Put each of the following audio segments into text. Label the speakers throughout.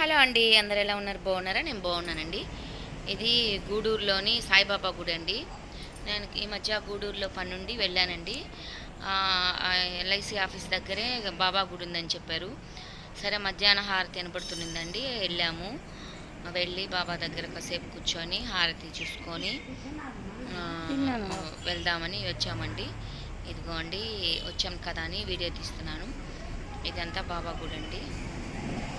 Speaker 1: Hello అండి. అందరు ఎలా ఉన్నారు? బాగున్నారా? నేను బాగున్నానండి. ఇది గూడూరులోని సాయిబాబా గుడి అండి. నేను ఈ మధ్య గూడూరులో పనుండి వెళ్ళానండి. ఎల్ఐసి ఆఫీస్ దగ్గరే బాబా గుడి ఉందని చెప్పారు. సరే మధ్యాహ్న హారతి వినపడుతుందండి. వెళ్ళాము. వెళ్ళి బాబా దగ్గర కాసేపు కూర్చొని హారతి చూసుకొని వెళ్దామని వచ్చామండి. ఇదిగోండి వచ్చాం కదా అని వీడియో తీస్తున్నాను. ఇదంతా బాబా గుడి అండి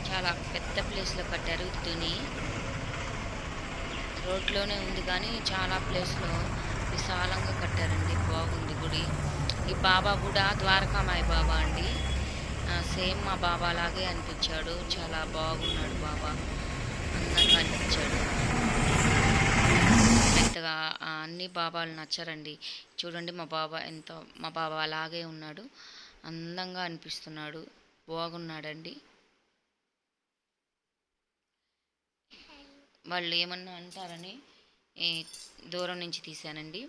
Speaker 1: చాలా పెద్ద ప్లేస్లో కట్టారు దుని రోడ్లోనే ఉంది కానీ చాలా ప్లేస్లో విశాలంగా కట్టారండి. బాగుంది గుడి. ఈ బాబా కూడా ద్వారకామాయి బాబా అండి. సేమ్ మా బాబా లాగే అనిపించాడు. చాలా బాగున్నాడు బాబా. అందంగా అనిపించాడు. పెద్దగా అన్ని బాబాలు నచ్చరండి. చూడండి మా బాబా ఎంతో మా బాబా అలాగే ఉన్నాడు. అందంగా అనిపిస్తున్నాడు. బాగున్నాడండి. వాళ్ళు ఏమన్నా అంటారని దూరం నుంచి తీశానండి.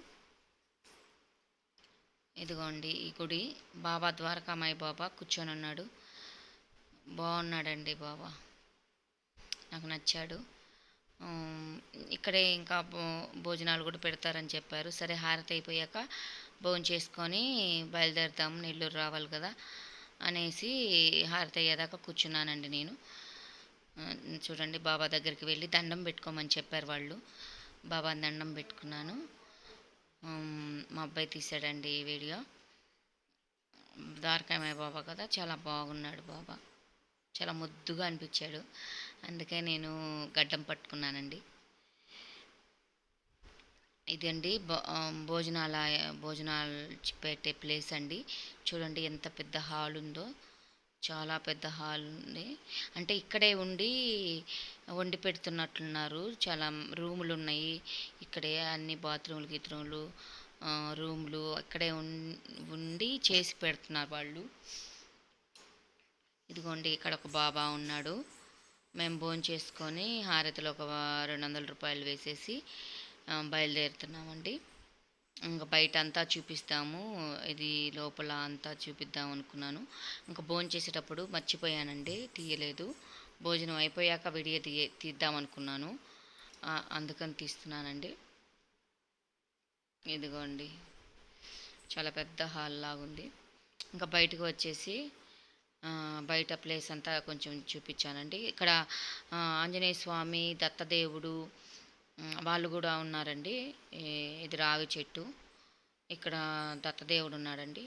Speaker 1: ఇదిగోండి ఈ గుడి. బాబా ద్వారకామాయి బాబా కూర్చొని ఉన్నాడు. బాగున్నాడండి బాబా. నాకు నచ్చాడు. ఇక్కడే ఇంకా భో- భోజనాలు కూడా పెడతారని చెప్పారు. సరే హారతి అయిపోయాక భోజనం చేసుకొని బయలుదేరుతాము నెల్లూరు రావాలి కదా అనేసి హారతి అయ్యేదాకా కూర్చున్నానండి నేను. చూడండి బాబా దగ్గరికి వెళ్ళి దండం పెట్టుకోమని చెప్పారు వాళ్ళు. బాబా దండం పెట్టుకున్నాను. మా అబ్బాయి తీసాడండి ఈ వీడియో. ద్వారకామయ్య బాబా కదా చాలా బాగున్నాడు బాబా. చాలా ముద్దుగా అనిపించాడు. అందుకే నేను గడ్డం పట్టుకున్నానండి. ఇదండి భో- భోజనాల భోజనాలు పెట్టే ప్లేస్ అండి. చూడండి ఎంత పెద్ద హాల్ ఉందో చాలా పెద్ద హాల్ ఉంది. అంటే ఇక్కడే ఉండి వండి పెడుతున్నట్లున్నారు. చాలా రూములు ఉన్నాయి ఇక్కడే అన్ని బాత్రూములు గిత్రూములు రూములు అక్కడే ఉండి చేసి పెడుతున్నారు వాళ్ళు. ఇదిగోండి ఇక్కడ ఒక బాబా ఉన్నాడు. మేము భోజనం చేసుకొని హారతిలో ఒక రెండు వందల రూపాయలు వేసేసి బయలుదేరుతున్నామండి. ఇంకా బయట అంతా చూపిస్తాము. ఇది లోపల అంతా చూపిద్దాం అనుకున్నాను. ఇంకా భోజనం చేసేటప్పుడు మర్చిపోయానండి తీయలేదు. భోజనం అయిపోయాక వీడియో తీయ తీద్దాం అనుకున్నాను. అందుకని తీస్తున్నానండి. ఇదిగోండి. చాలా పెద్ద హాల్ లాగుంది. ఇంకా బయటకు వచ్చేసి బయట ప్లేస్ అంతా కొంచెం చూపించానండి. ఇక్కడ ఆంజనేయ స్వామి దత్తదేవుడు వాళ్ళు కూడా ఉన్నారండి. ఇది రావి చెట్టు. ఇక్కడ దత్తదేవుడు ఉన్నాడండి.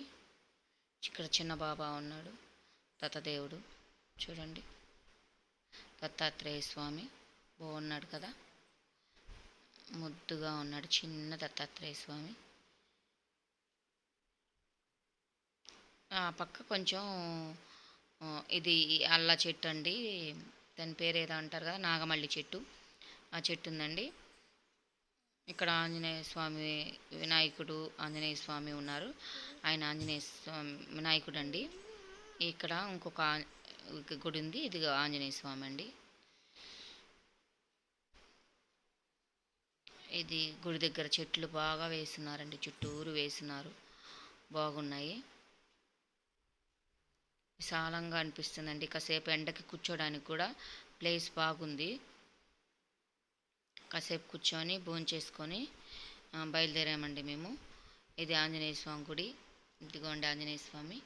Speaker 1: ఇక్కడ చిన్న బాబా ఉన్నాడు. దత్తదేవుడు. చూడండి. దత్తాత్రేయ స్వామి బాగున్నాడు కదా. ముద్దుగా ఉన్నాడు. చిన్న దత్తాత్రేయ స్వామి. ఆ పక్క కొంచెం ఇది అల్ల చెట్టు అండి. దాని పేరు ఏదో అంటారు కదా నాగమల్లి చెట్టు. ఆ చెట్టు ఉందండి. ఇక్కడ ఆంజనేయ స్వామి వినాయకుడు ఆంజనేయ స్వామి ఉన్నారు. ఆయన ఆంజనేయ స్వామి వినాయకుడు అండి ఇక్కడ ఇంకొక గుడి ఉంది. ఇది ఆంజనేయ స్వామి అండి. ఇది గుడి దగ్గర చెట్లు బాగా వేస్తున్నారండి. చుట్టూరు వేస్తున్నారు బాగున్నాయి. విశాలంగా అనిపిస్తుందండి. కాసేపు ఎండకి కూర్చోడానికి కూడా ప్లేస్ బాగుంది. కాసేపు కూర్చొని భోజనం చేసుకొని బయలుదేరామండి మేము. ఇది ఆంజనేయ స్వామి గుడి. ఇదిగోండి ఆంజనేయ స్వామి.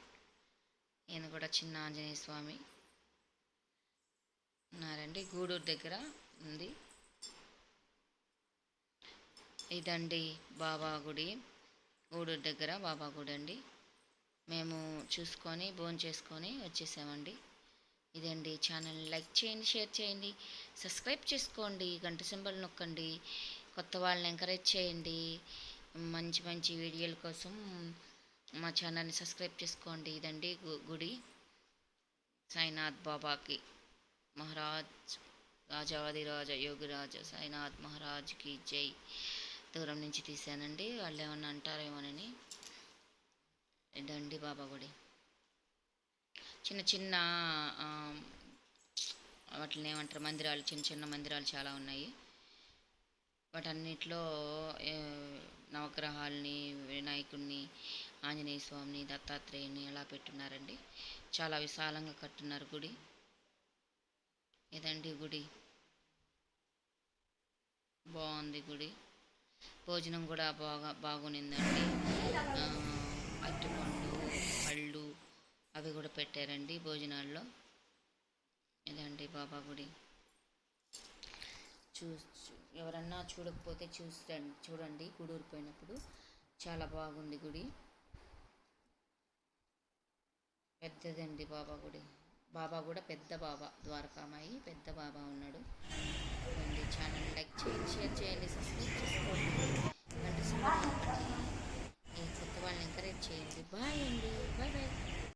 Speaker 1: ఈయన కూడా చిన్న ఆంజనేయ స్వామి. ఉన్నారండి. గూడూరు దగ్గర ఉంది. ఇదండి బాబా గుడి. గూడూరు దగ్గర బాబా గుడి అండి మేము చూసుకొని భోజనం చేసుకొని వచ్చేసామండి. ఇదండి ఛానల్ని లైక్ చేయండి షేర్ చేయండి. సబ్స్క్రైబ్ చేసుకోండి గంట సింబల్ నొక్కండి కొత్త వాళ్ళని ఎంకరేజ్ చేయండి. మంచి మంచి వీడియోల కోసం మా ఛానల్ని సబ్స్క్రైబ్ చేసుకోండి. ఇదండి గు- గుడి సాయినాథ్ బాబాకి. మహారాజ్ రాజాది యోగిరాజ సాయినాథ్ మహారాజ్కి జై. దూరం నుంచి తీశానండి. వాళ్ళు ఏమన్నా అంటారేమోనని. ఇదండి బాబా గుడి. చిన్న చిన్న వాటిని ఏమంటారు? మందిరాలు చిన్న చిన్న మందిరాలు చాలా ఉన్నాయి. వాటన్నిటిలో నవగ్రహాలని నవగ్రహాల్ని వినాయకుడిని ఆంజనేయ స్వామిని దత్తాత్రేయుని ఎలా పెట్టున్నారండి? చాలా విశాలంగా కట్టున్నారు గుడి. ఇదండి గుడి? బాగుంది గుడి. భోజనం కూడా బాగా బాగునిందండి. ఆ, పెట్టారండి ఇదండి బాబా గుడి. చూ ఎవరన్నా చూడకపోతే చూస్తండి చూడండి గుడూరు పోయినప్పుడు. చాలా బాగుంది గుడి. పెద్దదండి బాబా గుడి. బాబా కూడా పెద్ద బాబా ద్వారకామాయి పెద్ద బాబా ఉన్నాడు. చాలా ఛానల్ లైక్ చేయండి షేర్ చేయండి సబ్స్క్రైబ్